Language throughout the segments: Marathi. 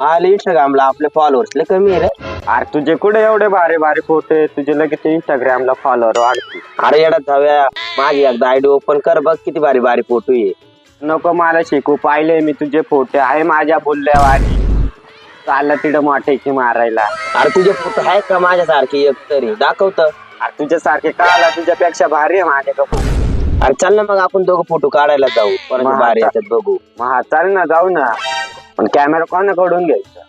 आले इंस्टाग्रामला आपले फॉलोअर्स लय कमी आहे रे. अरे तुझे कुठे एवढे भारी भारी फोटो आहे तुझे लगेच इंस्टाग्रामला फॉलोअर वाढते अरे येडा धाव्या माझी एकदा आयडी ओपन कर बघ किती भारी भारी फोटो आहे. नको मला शिकू पाहिले मी तुझे फोटो आहे माझ्या बोलल्यावानी चाललं तिथं मोठ्याची मारायला. अरे तुझे फोटो आहे का माझ्यासारखे एक तरी. दाखवत अरे तुझ्यासारखे काला तुझ्यापेक्षा भारी आहे माझ्याकडे अरे चल ना मग आपण दोघं फोटो काढायला जाऊ. परत भारी येतात बघू. मग हा चाल ना जाऊ ना. पण कॅमेरा कोणाकडून घ्यायचा?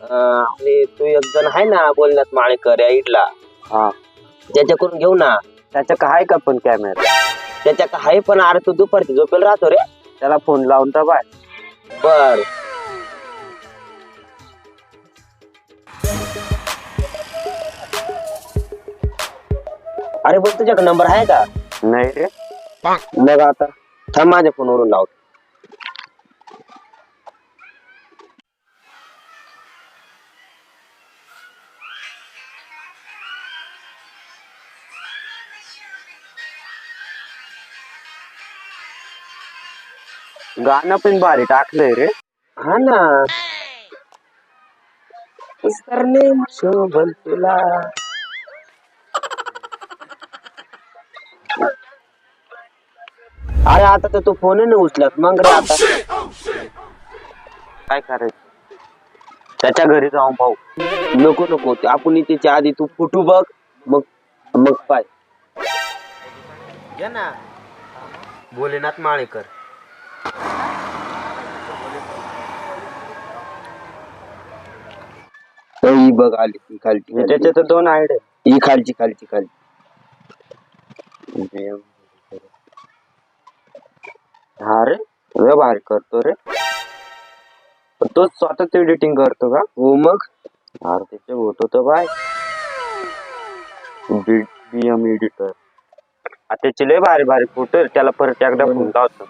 अं, आणि तू एक जण आहे ना बोलण्यात माळेकर या इडला. हा. त्याच्याकडून घेऊ ना. त्याच्या काय का पण कॅमेरा त्याच्या का आहे पण अरे तू दुपारची झोपेल राहतो रे. त्याला फोन लावून तर बाय. बर. अरे बोल तुझ्याकडे नंबर आहे का? नाही रे. मग आता. थांब माझ्या फोनवरून लाव गाणं पण भारी टाकलंय रे. हा ना. करणे शोभल तुला. अरे आता तर तू फोन नाही उचलत मग रे आता. काय करायचं? त्याच्या घरी जाऊन पाहू नको नको. ते आपण त्याच्या आधी तू फुटू बघ मग मग पाय. ना. भोलेनाथ माळेकर. ही बघ आली ही खालची खालची. त्याचे तर दोन आयडे ही खालची खालची खालची. हा रे लय भारी करतो रे. पण तो स्वतःच एडिटिंग करतो का? हो मग? अरे त्याचे फोटो तर बाय. बीएम एडिटर त्याचे लय भारी भारी फोटो. त्याला परत एकदा फोन लावतो.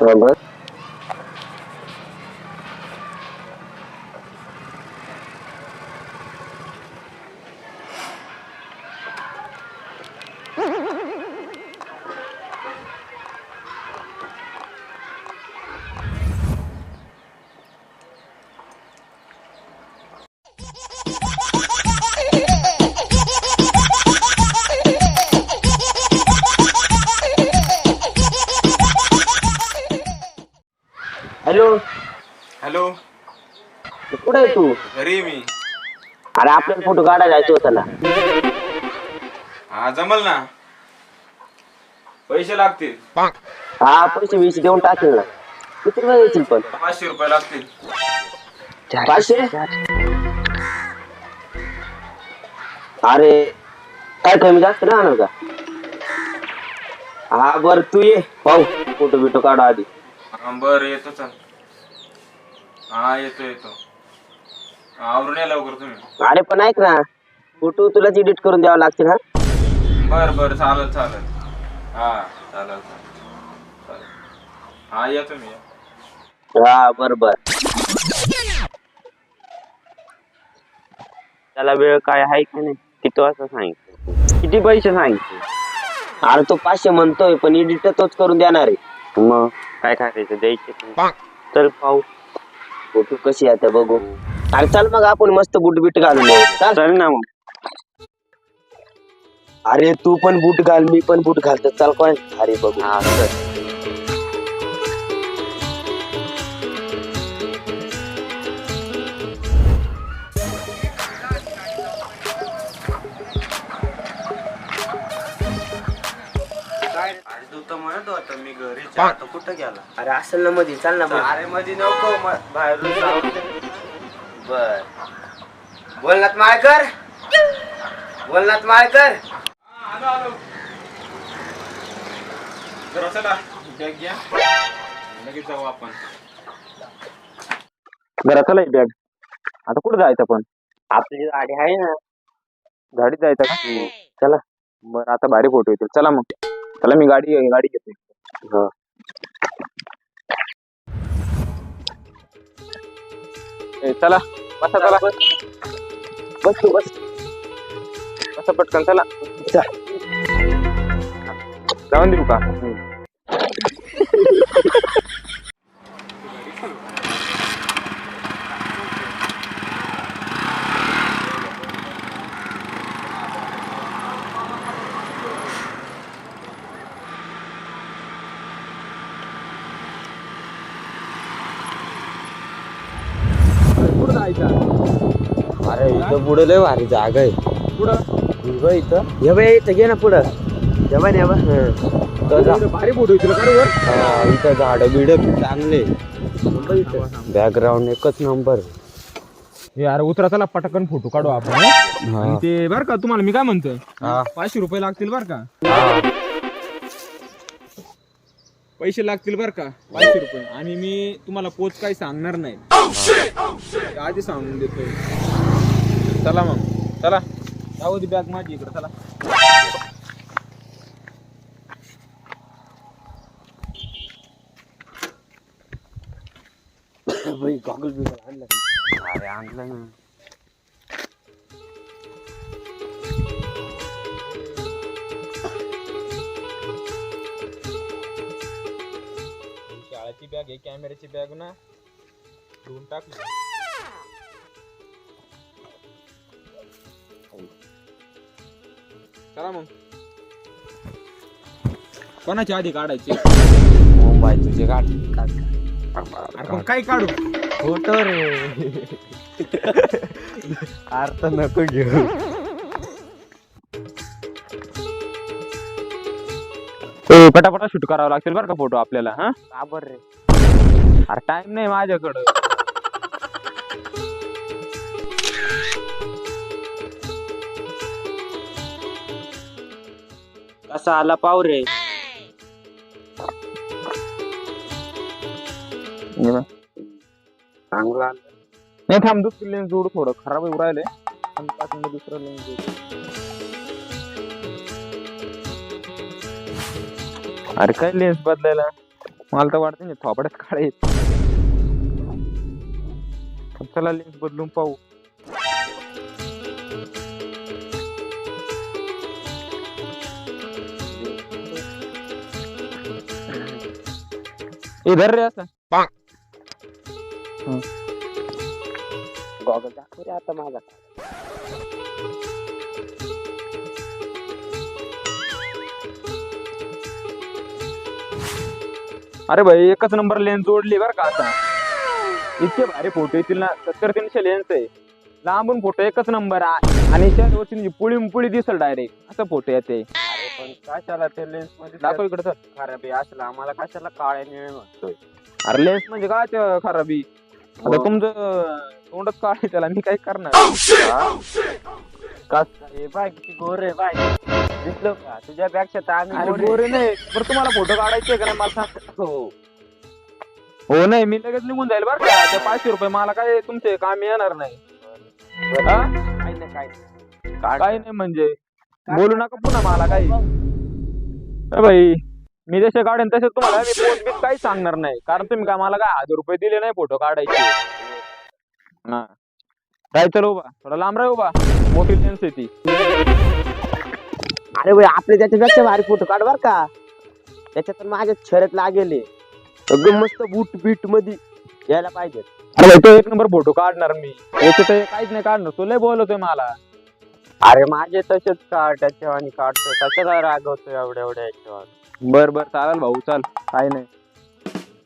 हा बघ हॅलो? हॅलो? कुठे आहे तू? घरी मी. अरे आपल्याला फोटो काढायला जायचं होतं ना. हा जमल ना? पैसे लागतील. हा पैसे बिशे देऊन टाकेल ना. किती रुपये येतील पण? पाचशे रुपये लागतील. पाचशे? अरे काय कमी जास्त राहणार का? हा बर तू ये. पाहू फोटो बिटो काढा आधी. हा बरं येतो चल. हा येतो येतो. आवरून या लवकर तुम्ही. अरे पण ऐक ना फोटो तुलाच एडिट करून द्यावा लागतील हा? बर बर चालत चालत हा चालत चालत चालेल. हा येतो मी हा बर बर. त्याला वेळ काय आहे की नाही किती वाजता सांगितलं? किती पैसे सांगितले? अरे तो पाचशे म्हणतोय पण एडिट तोच करून देणार आहे. मग? काय करायचं द्यायचे? चल पाहू. फोटो कशी आहे ते बघू. अरे चल मग आपण मस्त बूट बीट घालून येऊ. चल. चल ना मग. अरे तू पण बूट घाल मी पण बूट घालतो. चल कोण? अरे बघू. हा चल. तू तर म्हणत होता मी घरी आता कुठं गेला? अरे असेल ना मध्ये चल ना अरे मध्ये नको म- बाहेरून. बर. बोलनाथ माळकर? बोलनाथ माळकर? आलो आलो जरा चला बॅग घ्या. लगेच जाऊ आपण. जरा चला बॅग. आता कुठं जायचं पण आपली गाडी आहे ना. गाडीत जायचं का? चला. बरं आता भारी फोटो येतील. चला मग. चला मी गाडी गाडी घेते हा. ए, चला बसा चला. बस. तू बस. बसा पटकन चला. चल. जाऊन देऊ का जायचा अरे इथं पुढे लय भारी जागा आहे. पुढं? बघ इथं. हे बाई इथं घे ना पुढं. हे बाय हे इकडे भारी फोटो येतील का रे वर. इथं झाड बिड चांगले. बॅकग्राऊंड एकच नंबर हे अरे उतरा चला पटकन फोटो काढू आपण हं? ते बर का तुम्हाला मी काय म्हणतोय? हा. पाचशे रुपये लागतील बर का? हा. पैसे लागतील बर का? पाचशे रुपये. आणि मी तुम्हाला पोच काही सांगणार नाही. ते आधी सांगून देतोय. चला मग. चला. जाऊ दे बॅग माझी इकडे चला. गॉगल बिगल आणलं अरे आणलं ना. शाळेची बॅग आहे कॅमेऱ्याची बॅग ना. ठेवून टाकली. चला मग. कोणाची आधी काढायची? मुंबई तुझे गाठ. अरे पण काय काढू? फोटो रे. अर्थ नको घेऊ. पटापटा शूट करावं लागतील बरं का फोटो आपल्याला हा? काबर रे? अरे टाइम नाही माझ्याकडं. कसा आला पाव रे. चांगला. आला. नाही थांब दुसरी लेन्स जोड थोडं. खराब येऊ राहिले. आणि पाच मिनिटं दुसरं लेन्स जोड. अरे काय लेन्स बदलायला? मला तर वाटतं नाही थोपड्यात काढायच चला लेन्स बदलून पाहू. इधर रे असं. गॉगल दाखव रे आता माझा. अरे भाई एकच नंबर लेन्स जोडली बरं का आता. इतके भारी फोटो येतील ना. सत्तर तीनशे लेन्स आहे लांबून फोटो एकच नंबर आणि त्या वरती पुळी पुळी दिसल डायरेक्ट असं फोटो येते. पण कशाला ते लेन्समध्ये दाखव इकडे सर. खराबी असला? आम्हाला कशाला काळ्या निळे म्हणतोय? अरे लेन्स म्हणजे काय ते खराबी? आता तुमचं तोंडच काढ त्याला मी काय करणार? कस हे? बाय किती गोर बाय दिसलो का? तर अरे. गोरे. नाही. बरं तुम्हाला फोटो काढायचे का नाही? मला सांग. हो. हो नाही मी लगेच निघून जाईल बरं का. ते पाचशे रुपये मला काय तुमचे काम येणार नाही. हा? नाही. काही नाही म्हणजे. बोलू नका पुन्हा मला काही. भाई मी जसे काढेन तसे तुम्हाला मी पोट बीट काहीच सांगणार नाही. कारण तुम्ही काय मला काय हजार रुपये दिले नाही फोटो काढायचे? हा. राहायचं उभा थोडा लांब राह उभा. मोठी लेन्स आहे ती. अरे भाई आपले त्याच्यापेक्षा भारी फोटो काढ बर का. त्याच्यात माझ्या शर्यत लागेल. एकदम मस्त बूट बीटमध्ये यायला पाहिजे. अरे भाई तो एक नंबर फोटो काढणार मी. याच्यात हे काहीच नाही काढणार. तो लय बोलतोय मला. अरे माझे तसेच काढ त्याच्यावर आणि काढतो कशाला रागवतो एवढ्या एवढ्या याच्यावर? बर बर चालेल भाऊ चाल. काय नाही.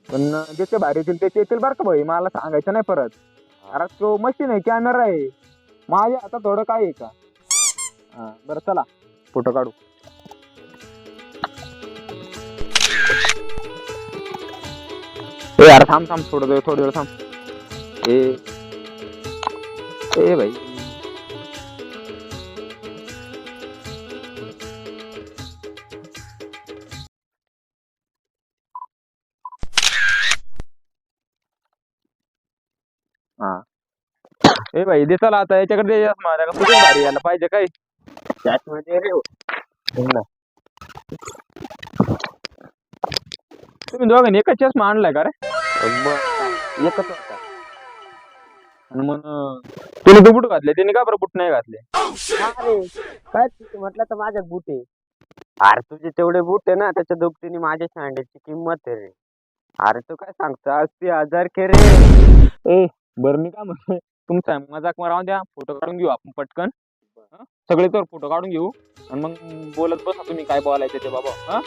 पण जसे भारी येतील त्याचे येतील बरं का भाई? मला सांगायचं नाही परत. अरे तो मशीन आहे कॅमेरा आहे. माझ्या आता थोडं काय आहे का? हा बरं चला. फोटो काढू. ए यार थांब थांब थोडं वेळ थोडं वेळ थांब. ए. ए भाई. ए भाई दे चला आता याच्याकडे दे माझ्या तुझं भारी यायला पाहिजे काय? रे तुम्ही दोघांनी एकच चष्मा आणलाय का रे? मग एकच होता. आणि मग तुम्ही तो बुट घातले त्यांनी का बरं बुट नाही घातले? अरे काय म्हटलं तर माझ्या बूट आहे. अरे तुझे तेवढे बूट आहे ना त्याच्या दुपटीने माझ्या सँडलची किंमत आहे रे. अरे तू काय सांगतो अस्सी हजार के रे ए बरं मी काय म्हणतोय? तुमचा मजाक मारावा द्या. फोटो काढून घेऊ आपण पटकन? सगळे तर फोटो काढून घेऊ. आणि मग बोलत बसा तुम्ही काय बोलायचं ते बाबा. हा?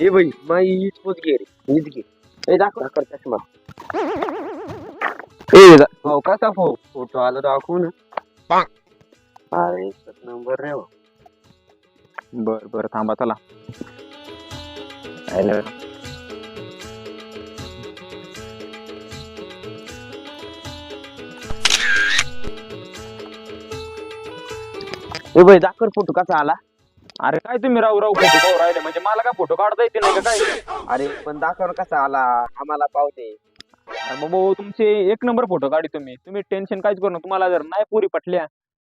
ए बाई माई हीच पोच घे रे. हीच घे. ए दाखव. दाखव चष्मा. ए जा- हो कसा फोटो आला दाखवू ना. अरे नंबर रे हो. बर बर थांबा चला. हॅलो. ए भाई दाखर फोटो कसा आला? अरे काय तुम्ही राहू राहू फोटो पाहू राहिले? म्हणजे मला काय फोटो काढता येते नाही का काय? अरे पण दाखव कसा आला? आम्हाला पावते अरे बाबा तुमचे एक नंबर फोटो काढी तुम्ही. तुम्ही टेन्शन काहीच करू नका. तुम्हाला जर नाही पुरी पटल्या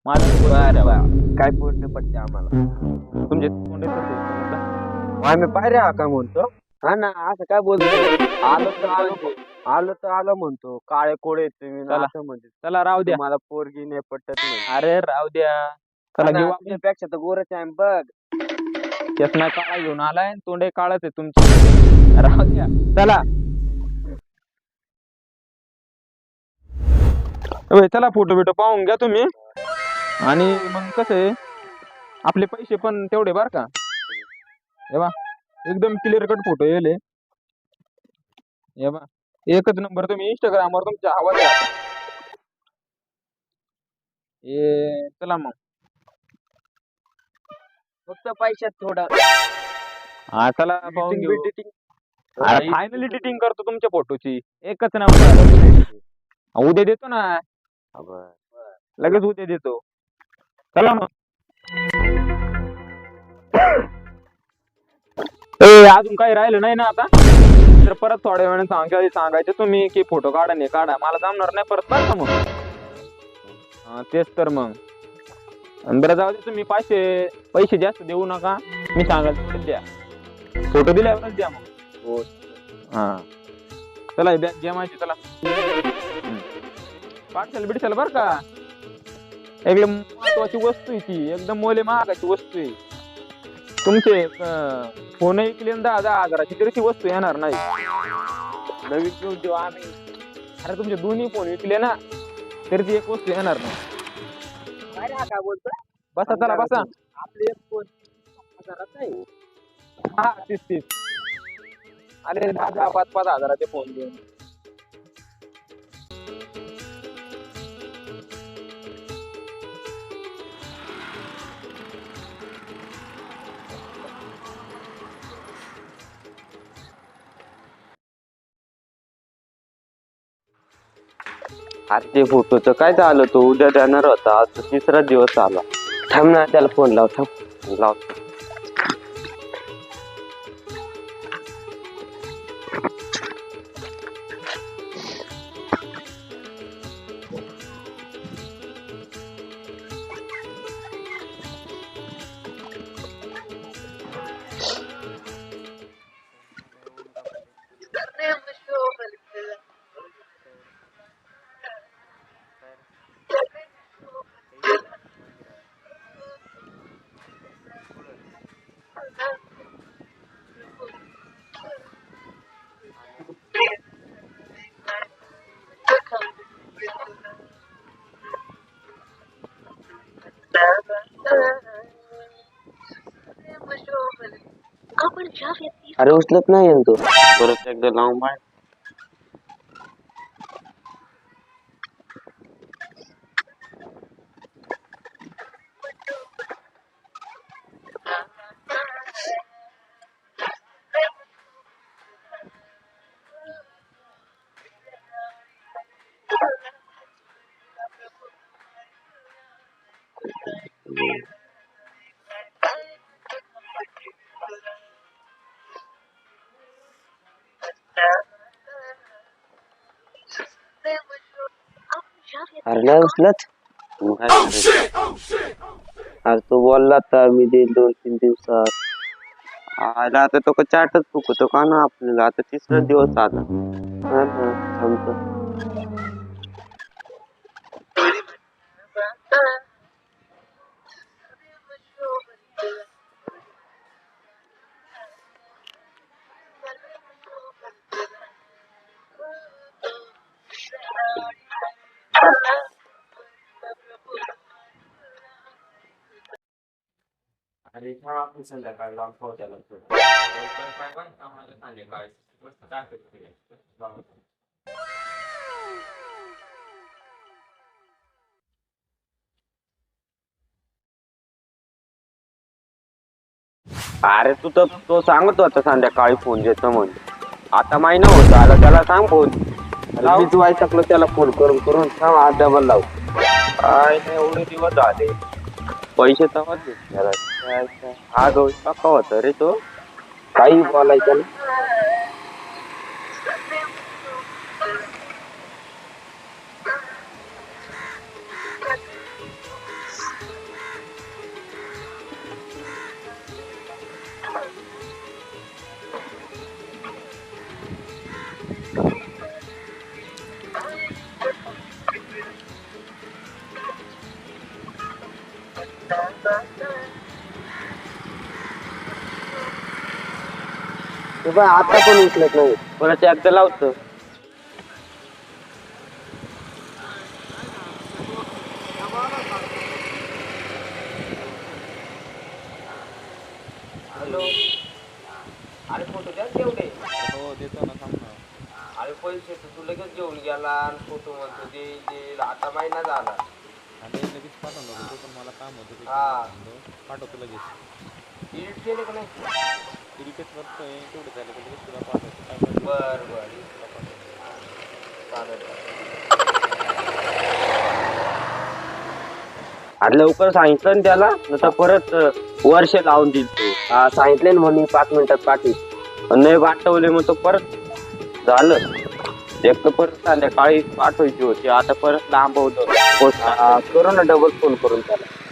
माझा बरं बरं. काय पूर्ण पडते आम्हाला? तुमचे. आम्ही पायऱ्या का म्हणतो. हा ना असं काय बोलतो? आलो तर आलो आलो तर आलो म्हणतो. काळे कोळे तुम्ही ना चला. असं म्हणते. चला राहू द्या. मला पोरगी नाही पटत नाही अरे राहू द्या. चला घेऊ आपण. तुझ्यापेक्षा तर गोरच आहे बघ. चष्मा काळा घेऊन आलाय तोंडे काळच आहे तुमचे. राहू द्या. चला. चला फोटो बिटो पाहून घ्या तुम्ही. आणि मग कसं आहे आपले पैसे पण तेवढे बर का. हे बा एकदम क्लिअर कट फोटो येले हे. बा एकच नंबर तुम्ही इंस्टाग्रामवर तुमच्या हवा द्या ए चला मग. फक्त पैशात थोडं. हा चला पाहून घेऊ. बिडिटिंग. अरे फायनल एडिटिंग करतो तुमच्या फोटोची एकच नंबर उद्या देतो ना. लगेच उद्या देतो. चला मग. ए अजून काही राहिलं नाही ना आता? तर परत थोड्या वेळाने सांगा सांगायचं तुम्ही की फोटो काढा नाही काढा. मला जमणार नाही परत बरं का मग? हा तेच तर मग. आणि बरं जाऊ दे तुम्ही पैसे पैसे जास्त देऊ नका. मी सांगाल तेवढेच द्या. फोटो दिल्यावरच द्या मग. हो. हा. चला घ्या माझी चला. पार्सल बिडसल बर का? एकदम महत्वाची वस्तू आहे ती. एकदम मोले महागाची वस्तू आहे. तुमचे फोन ऐकले ना दहा दहा हजाराची तरी ती वस्तू येणार नाही. नवीन घेऊन देऊ आम्ही. अरे तुमचे दोन्ही फोन विकले ना तरी ती एक वस्तू येणार नाही. अरे हा काय बोलतो बसा चला बसा. आपले एक फोन हजारात नाही हा तीस तीस अरे दहा दहा पाच पाच हजाराचे फोन देऊन. आज ते फोटोचं काय झालं तो? उद्या देणार होता. आज तिसरा दिवस आला. थांब ना त्याला फोन लाव थांब लाव अरे उचलत नाही तो? परत एकदा लावून पाय नाही उचलत. मग काय करायचं? अरे तो बोलला तर मी देईल दोन तीन दिवसात. अरे आता तो का चाटच फुकतो का ना आपल्याला? आता तिसरा दिवस आला. हा ना थांबतो आणि हा आपण संध्याकाळी लावून पोहोचा लागतो काय अरे तू तर तो सांगत होता संध्याकाळी फोन घेतो म्हणून. आता माही होत आला त्याला सांग फोन लावू. वाय शकलो त्याला फोन करून करून सांग आज डबल लावू. काय नाही एवढे दिवस झाले. पैसे तवाच घेतले हा गौरी पक्का होता रे तो. काही बोलायचं ना ते बघ, आता पण उचलत नाही? परत एकदा लावतो? अरे फोटो द्या ना तेवढे. हो देतो ना थांब ना. अरे पैसे तर तू लगेच घेऊन गेला आणि फोटो म्हणतो दे दे आता महिना झाला. पाठवतो लगेच. एडिट केले का नाही? तू रिक्वेस्ट करतोय तेवढं झालं की लगेच तुला पाठवतो. काय करतो? बर बर. अरे लवकर सांगितलं ना त्याला नंतर परत अं, वर्ष लावून देईल तू. हा सांगितले ना म्हणून पाच मिनिटात पाठवीस पण नाही पाठवले मग तो परत झालं. एक तर परत संध्याकाळी पाठवायची होती. आता परत लांबवलं. करू ना डबल फोन करून त्याला.